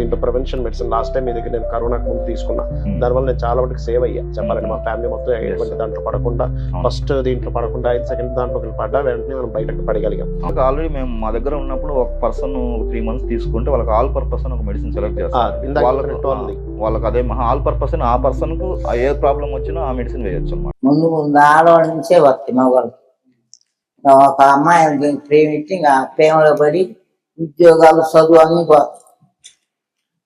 దీంట్లో prevention medicine last time మీ దగ్గర నేను కరోనాకు ముందు తీసుకున్నా. దానివల్ల నేను చాలా వరకు సేవ్ అయ్యా. చెప్పాలంటే మా ఫ్యామిలీ మొత్తం ఎటువంటి దాంట్లో పడకుండా ఫస్ట్ దీంట్లో పడకుండా ఐదు సెకండ్ దాంట్లో పడ్డా వెంటనే మనం బయటకు పడగలిగాం. ఆల్రెడీ మేము మా దగ్గర ఉన్నప్పుడు ఒక పర్సన్ త్రీ మంత్స్ తీసుకుంటే వాళ్ళకి ఆల్ పర్పస్ ఒక మెడిసిన్ సెలెక్ట్ చేస్తారు. వాళ్ళకు. వాళ్ళకి అదే ఆల్ పర్పస్ ఆ పర్సన్కు ఏ ప్రాబ్లం వచ్చినా ఆ మెడిసిన్ వేయొచ్చు అనమాట ముందు ముందు ఆడవాళ్ళ నుంచే వస్తాయి మగవాళ్ళకి ఇంకా ఒక అమ్మాయి ప్రేమించి ఇంకా ప్రేమలో పడి ఉద్యోగాలు చదువు అన్ని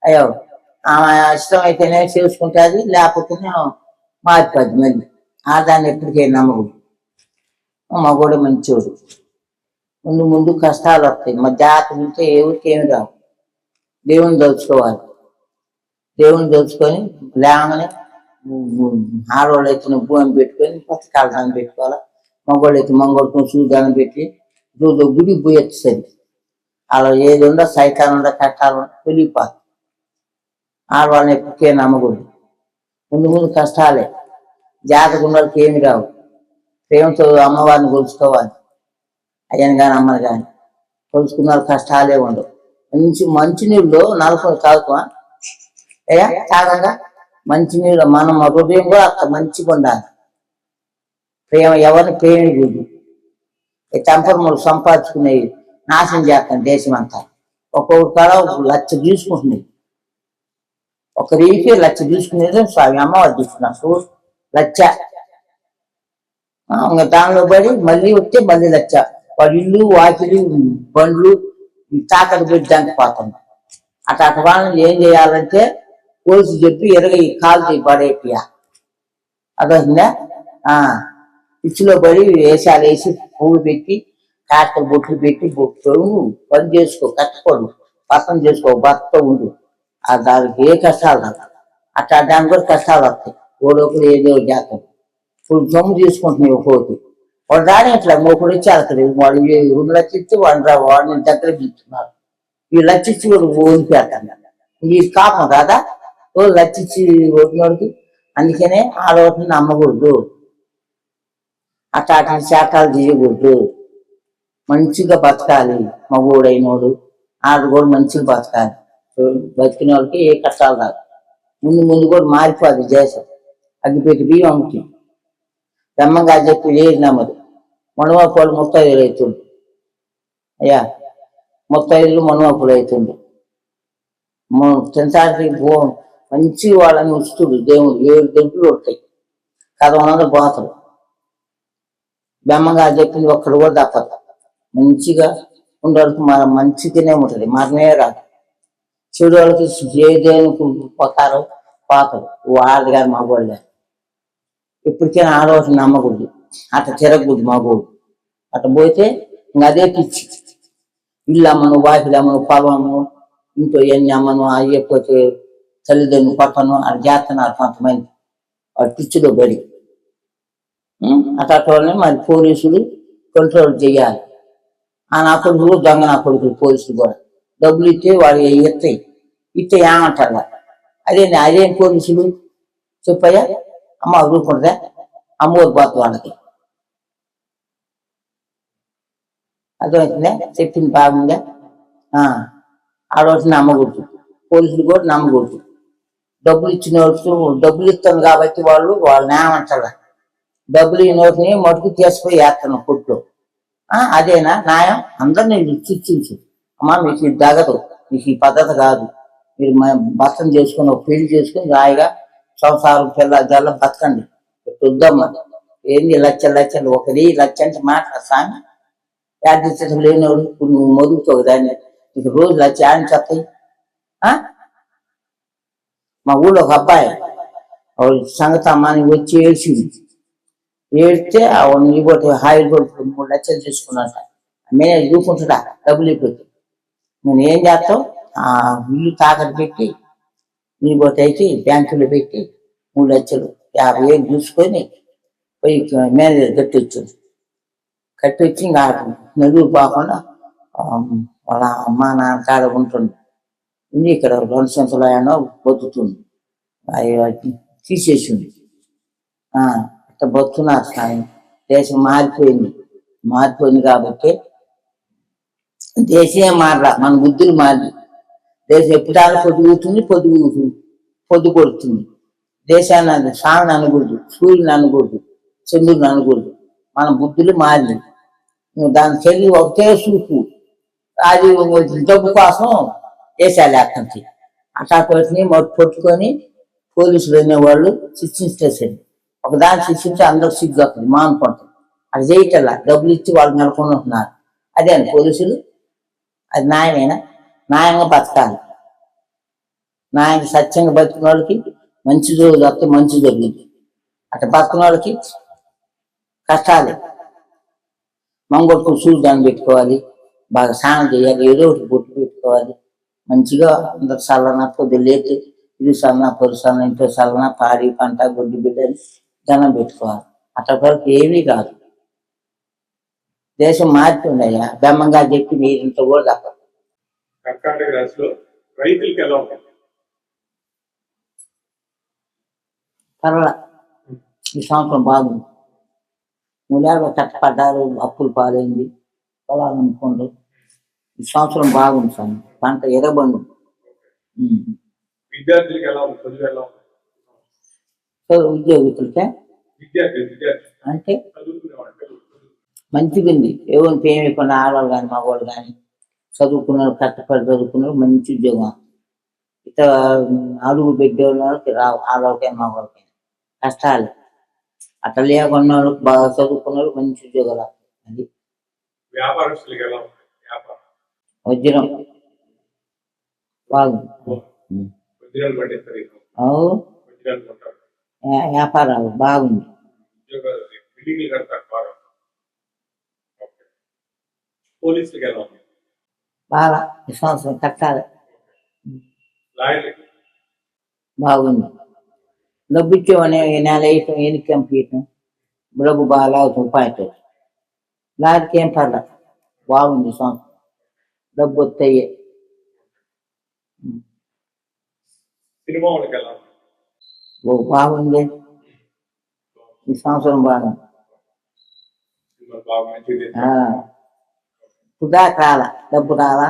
అయ్యో ఆమె ఇష్టం అయితేనే చేసుకుంటుంది లేకపోతే మారిపోద్ది మళ్ళీ. ఆదాన్ని ఎప్పటికీ నమ్మకూడదు. మగోడు మంచోడు. ముందు ముందు కష్టాలు వస్తాయి. మా జాతర ఉంటే ఎవరికి ఏమి రావు. దేవుని దోచుకోవాలి. దేవుని దోచుకొని లేమని ఆడవాళ్ళు అయితే భూమి పెట్టుకొని పచ్చకాల దాన్ని పెట్టుకోవాలి? మగవాళ్ళు అయితే మంగళతో సూదానం పెట్టి రోజు గుడి పోయొచ్చు సరి అలా ఏది ఉందో సైతాలు ఉందో కట్టాలు వెళ్ళిపోతుంది ఆడవాళ్ళని ఎప్పటికే నమ్మకూడదు. ముందు ముందు కష్టాలే. జాతకు ఉన్న వాళ్ళకి ఏమి రావు. ప్రేమతో అమ్మవారిని కొలుచుకోవాలి. అయ్యని కానీ అమ్మని కానీ కొలుచుకున్న కష్టాలే ఉండవు. మంచి మంచినీళ్ళు నలుపుని తాగుతామా అయ్యా తాగంగా? మంచినీళ్ళు మనం హృదయం కూడా అంత మంచిగా ఉండాలి ప్రేమ ఎవరిని ప్రేమికుడు ఈ టెంపర్ములు సంపాదించుకునేవి నాశనం చేస్తాను దేశం అంతా ఒక్కొక్క లచ్చ ఒక తీసుకుంటున్నాయి ఒక రీకి లక్ష తీసుకునేది స్వామి అమ్మవారు తీసుకున్నాం చూడు లక్ష ఇంకా దానిలో పడి మళ్ళీ వస్తే మళ్ళీ లక్ష వాడు ఇల్లు వాకిలి బండ్లు ఈ తాకట్టు పెట్టి పోతుంది అటు అటు వాళ్ళని ఏం చేయాలంటే పోలీసు చెప్పి ఎరగ ఈ కాలు పడేపియా అదొందా పిచ్చిలో పడి వేషాలు వేసి పువ్వు పెట్టి కాస్త బొట్లు పెట్టి బొట్లు పని చేసుకో కట్టుకోడు. పక్కన చేసుకో భర్త ఉండు. ఆ దానికి ఏ కష్టాలు రావు అట్లా దానికి కూడా కష్టాలు వస్తాయి ఓడొకడు ఏదో ఒకటి ఇప్పుడు సొమ్ము తీసుకుంటున్నాయి పోతే వాడు రాని ఇట్లా మూకుడు వచ్చి అక్కడ వాడు రెండు లక్షలు రా వాడిని దగ్గర ఇస్తున్నారు ఈ లచ్చిచ్చి వాడు ఓడిపోతాను ఈ కాపం కాదా ఓ లచ్చిచ్చి ఇచ్చి ఓడినోడికి అందుకనే ఆడవాటిని నమ్మకూడదు అట్లా అట్లా శాఖలు తీయకూడదు మంచిగా బతకాలి మగోడైనోడు ఆడు కూడా మంచిగా బతకాలి బతికిన వాళ్ళకి ఏ కష్టాలు రాదు ముందు ముందు కూడా మారిపోదు దేశం. అగ్గిపెట్టి బియ్యం అమ్ముతుంది బ్రహ్మంగా చెప్పి లేదు నమ్మదు మనవాపులు ముత్తైదులు అవుతుండు. అయ్యా ముత్తైదులు మనవాపులు అవుతుండు. తినటానికి పో మంచి వాళ్ళని ఉంచుతుడు దేవుడు. ఏడు గంటలు ఉంటాయి. కథ పోతాడు బ్రహ్మంగా చెప్పింది ఒక్కడు కూడా తప్పదు. మంచిగా ఉండడానికి మన మంచిగానే ఉంటుంది. మరణే రాదు. చెడు వాళ్ళకి ఏ దేనికి పోతారు వాళ్ళది కాదు మగవాళ్ళే. ఇప్పటికైనా ఆడవాళ్ళని నమ్మకూడదు. అట్ట తిరగకూడదు మగవాడు అట్ట పోతే ఇంకా అదే పిచ్చి. ఇల్లు అమ్మను వాకిలు అమ్మను పొలము ఇంట్లో ఎన్ని అమ్మను అయ్యకపోతే తల్లిదండ్రులు కొట్టను అది చేస్తున్నారు కొంతమంది. వాడు పిచ్చిలో బడి. ఉం? అట్లాంటి మరి పోలీసులు కంట్రోల్ చేయాలి. ఆ నా కొడుకులు దొంగ నా కొడుకులు పోలీసులు కూడా. డబ్బులు ఇస్తే వాళ్ళు ఇస్తాయి ఇస్తే ఏమంటారు అదే అదేం పోలీసులు? చెప్పయ్యా. అమ్మ ఊరుకుంటుందా అమ్మోరు పోతుంది వాళ్ళకి అర్థమవుతుందా? చెప్పింది బాగుందా? ఆ, నమ్మకూడదు పోలీసులు కూడా నమ్మకూడదు డబ్బులు ఇచ్చిన వాళ్ళు డబ్బులు ఇస్తాను కాబట్టి వాళ్ళు వాళ్ళని ఏమంటారు డబ్బులు ఈ నోటిని మటుకు తీసుకుపోయి వేస్తాను కొట్లో. అదేనా? న్యాయం? అందరినీ శిక్షించు అమ్మా మీకు ఇది తగదు. మీకు ఈ పద్ధతి కాదు. మీరు భర్తను చేసుకుని ఒక పెళ్ళి చేసుకుని రాయిగా సంసారం పిల్ల జల్ల బతకండి. చూద్దాం ఏంది లక్ష లక్షలు ఒకది లక్ష అంటే మాట సామి యాదృష్టం లేనివాడు. ఇప్పుడు నువ్వు మొదుగుతావు దాన్ని. నీకు రోజు లక్ష అని చెప్తాయి మా ఊళ్ళో ఒక అబ్బాయి ఆవిడ సంగతి అమ్మాని వచ్చి ఏడ్చింది. ఏడితే ఆవిడ నీబోటి హాయిల్ కొడుకు మూడు లక్షలు తీసుకున్నట మేనేజ్ చూసుకుంటున్నా డబ్బులు ఇప్పటి నేను ఏం చేస్తావు ఆ ఇల్లు తాకట్టు పెట్టి నీబోటి అయితే బ్యాంకులో పెట్టి మూడు లక్షలు యాభై వేలు చూసుకొని పోయి మేనేజర్ కట్టి వచ్చింది కట్టి వచ్చి ఇంకా నలుగురు పోకుండా వాళ్ళ అమ్మ నాన్న కాడ ఉంటుంది ఉంది ఇక్కడ రెండు సంవత్సరాలు అయినా బతుకుతుంది అవి తీసేసింది ఆ, అట్లా బతున్నారు సాయం. దేశం మారిపోయింది. మారిపోయింది కాబట్టి దేశమే మారలా మన బుద్ధులు మారి దేశం ఎప్పుడాలు పొదుగుతుంది పొదుగు పొద్దు కొడుతుంది. దేశాన్ని అన అనకూడదు సూర్యుని అనకూడదు చంద్రుని అనకూడదు. మన బుద్ధులు మారి దాని చెల్లి ఒకటే చూపు. అది డబ్బు కోసం దేశాలు అక్కడికి అట్లా కొట్టి పట్టుకొని పోలీసులు అనేవాళ్ళు శిక్షించేసండి ఒకదాన్ని శిక్షించి అందరూ సిగ్గు అక్కడ మానుకుంటారు అది చేయటల్లా డబ్బులు ఇచ్చి వాళ్ళు నెలకొని ఉంటున్నారు అదే అండి పోలీసులు అది న్యాయమేనా? న్యాయంగా బతకాలి. న్యాయంగా సత్యంగా బతికిన వాళ్ళకి మంచి రోజులు వస్తే మంచి జరుగుతుంది అట్లా బతికిన వాళ్ళకి కష్టాలే. మంగళకు సూర్యుదాన్ని పెట్టుకోవాలి. బాగా స్నానం చేయాలి. ఏదో ఒకటి బొట్టు పెట్టుకోవాలి. మంచిగా అందరు చల్లన పొద్దులేసి ఇది చల్లన పొరు సన్న ఇంట్లో చల్లన పాడి పంట గొడ్డు బిడ్డని దండం పెట్టుకోవాలి. అట్లా వరకు ఏమీ కాదు. దేశం మారుతుందయ్యా. బెమ్మంగా చెప్పి మీరింత కూడా తప్ప కర్కాటక రాశిలో రైతులకి ఎలా ఉంటుంది? పర్వాల. ఈ సంవత్సరం బాగుంది. మూలాలు కట్టపడ్డారు అప్పులు పాలైంది. పొలాలు అనుకోండి ఈ సంవత్సరం బాగుంది సార్ పంట ఎర్రబండు. ఉమ్. విద్యార్థులకి ఎలా ఉంది? ఎలా ఉంది? ఉద్యోగితులకే అంటే చదువుకునే వాళ్ళు పిల్లలు. మంచిగా ఉంది ఎవరు పేమికుండా ఆడవాళ్ళు కానీ మగవాళ్ళు కానీ చదువుకున్నారు కష్టపడి చదువుకున్నారు మంచి ఉద్యోగం. ఇట్లా అడుగు పెట్టేవాళ్ళ వాళ్ళకి రావు ఆడవాళ్ళకైనా మగవాళ్ళకైనా. కష్టాలు. అట్లా లేకుండా వాళ్ళకి బాగా చదువుకున్నారు మంచి ఉద్యోగాలు అది. వజ్రం. బాగుంది. ఉం. వజ్రాలు పండిస్తారు ఇక్కడ. అవు వజ్రాలు కొంటారు వ్యా- వ్యాపారాలు బాగుంది ఉద్యోగాలు బిల్డింగ్లు కడతారు బాగా ఓకే. పోలీసులకి ఎలా ఉంది బాగా సంవత్సరం కట్టాలి. లాయర్లకి బాగుంది. డబ్బు ఇచ్చేవని నెల వేయటం ఎన్ని కంపీయటం డబ్బు బాగా లాగుతాం పాయటం లారీకి ఏం పర్లే. బాగుంది సంవత్సరం. డబ్బు వస్తాయి. సినిమా వాళ్ళకి ఎలా ఉంది? ఓ బాగుంది. ఈ సంవత్సరం బాగా. మంచిది ఆ. ఇప్పుడు రాలా డబ్బు రాలా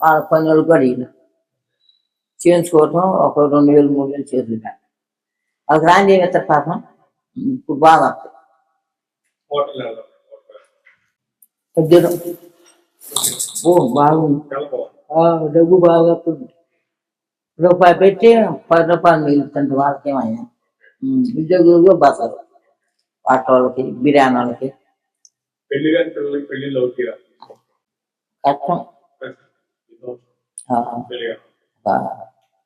వాళ్ళ పనులు కూడా ఇల్లు చేయించుకోవటం ఒక రెండు వేలు మూడు వేలు చేతులు వాళ్ళకి రాని ఏమి ఇస్తారు పాపం ఇప్పుడు బాగా హోటల్ ఎలా ఉంది హోటల్. వజ్రం ఓ బాగుంది చాలా బాగుంది ఆ, డబ్బు బాగా వస్తుంది రూపాయి పెట్టి పది రూపాయలు మిగులుతుంటే వాళ్ళకేమయ్యా ఉమ్, ఉద్యోగులు బతరు ఆటో వాళ్ళకి బిర్యానీ వాళ్ళకి పెళ్ళి కాని పిల్లలకి పెళ్ళిళ్ళు అవుతాయి కష్టం ఆ, పెళ్ళి కాని. ఆ,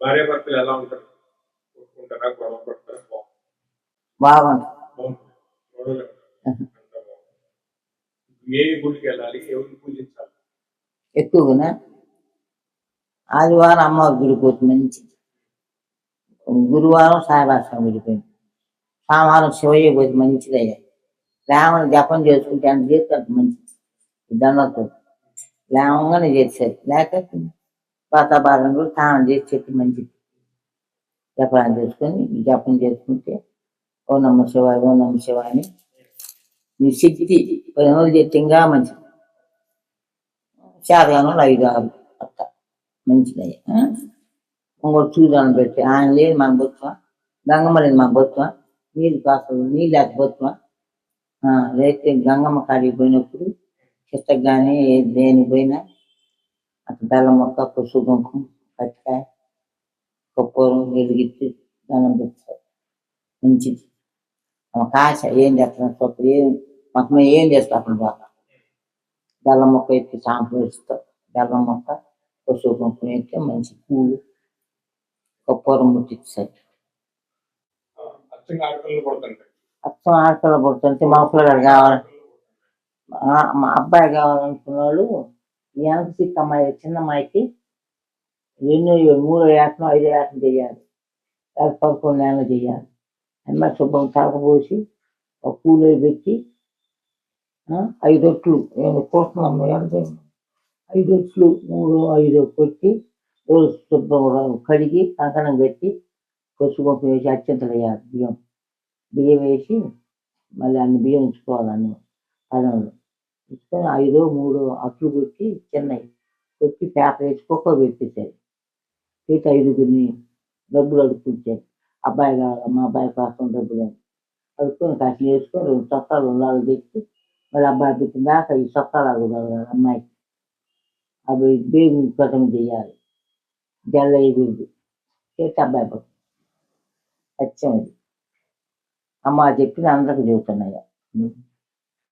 భార్య భర్తలు ఎలా ఉంటారు కొట్టుకుంటారా గొడవ పడతారా బాగుంది బాగుంది బాగుంది. గొడవలు అంతా బాగుంది. ఏ గుడికి వెళ్ళాలి ఎవరిని పూజించాలి ఎక్కువగా ఆదివారం అమ్మవారి గుడికి పోతే మంచి గురువారం సాయిబాసం విడిపోయింది సోమవారం శివయ్య పోతే మంచిదయ్యా లేవని జపం చేసుకుంటే అంత చేస్తే అంత మంచిది దండతో లేవంగానే చేసేది లేక వాతావరణం కూడా స్నానం చేసి చెట్టు మంచిది జపం చేసుకొని జపం చేసుకుంటే ఓ నమ్మ శివాయ ఓ నమ్మ శివాయ అని. నీ శక్తి పది రోజులు చేస్తే ఇంకా మంచిది. ఐదు ఆరు అట్ట మంచిదయ్యా ఇంకోటి చూడాలని పెట్టి ఆయన లేదు మన బొత్తువ గంగమ్మ లేదు మన బొత్తువ నీళ్ళు కాస్త నీళ్ళు లేక లేకపోతే గంగమ్మ కాడికి పోయినప్పుడు కిష్టకు కానీ దేనికి పోయినా అట్లా బెల్లం మొక్క పసుపు కుంకుమ పచ్చికాయ కప్పూరం వెలిగించి దండం పెడతారు. మంచిది. మాకు ఆశ ఏం చేస్తున్నాం సొప్పు ఏం మాకు మేము ఏం చేస్తాం అక్కడ బాగా? బెల్లం మొక్క ఎత్తి సాంపు ఇస్తాం. బెల్లం మొక్క పసుపు కుంకుమ ఎత్తే మంచి పూలు కప్పూరం ముట్టిస్తారు ఆడపిల్లలు అచ్చం ఆడపిల్ల పుడుతుంటే మా పిల్లగాడు కావాలి మా- మా అబ్బాయి కావాలనుకున్న వాళ్ళు వెనక సిక్ అమ్మాయి చిన్న అమ్మాయికి ఎన్నో మూడో ఏటం ఐదో ఏటం చేయాలి. లేకపోతే పదకొండు నెలలు చేయాలి. అమ్మాయి శుభ్రం తలకపోసి ఒక పూలు పెట్టి ఐదు రొట్లు నేను కోస్తున్నాం ఐదు ఒట్లు మూడు ఐదు కొట్టి రోజు శుభ్రం కడిగి కంకణం పెట్టి పసుపు వేసి అత్యంతలు వేయాలి బియ్యం. బియ్యం వేసి మళ్ళీ అన్ని బియ్యం ఉంచుకోవాలని పదంలో ఇస్తే ఐదు మూడు అట్లు కొట్టి చిన్నవి కొట్టి పేపర్ వేసి కుక్క పెట్టేశారు. పెట్టి ఐదుగురిని డబ్బులు అడుక్కుంటారు. అబ్బాయి కావాలి మా అబ్బాయి కోసం డబ్బులు అని అడుక్కొని కాసిన వేసుకొని రెండు చొక్కాలు ఉండాలి తెచ్చి మళ్ళీ అబ్బాయి పెట్టిన దాకా ఈ చొక్కాలు అడుగుతారు అమ్మాయికి అవి బేగు కథం చేయాలి. జల్ల అయిపోయింది చేస్తే అబ్బాయి పట్టు సత్యం ఇది అమ్మ చెప్పింది అందరికి చెబుతున్నాయి?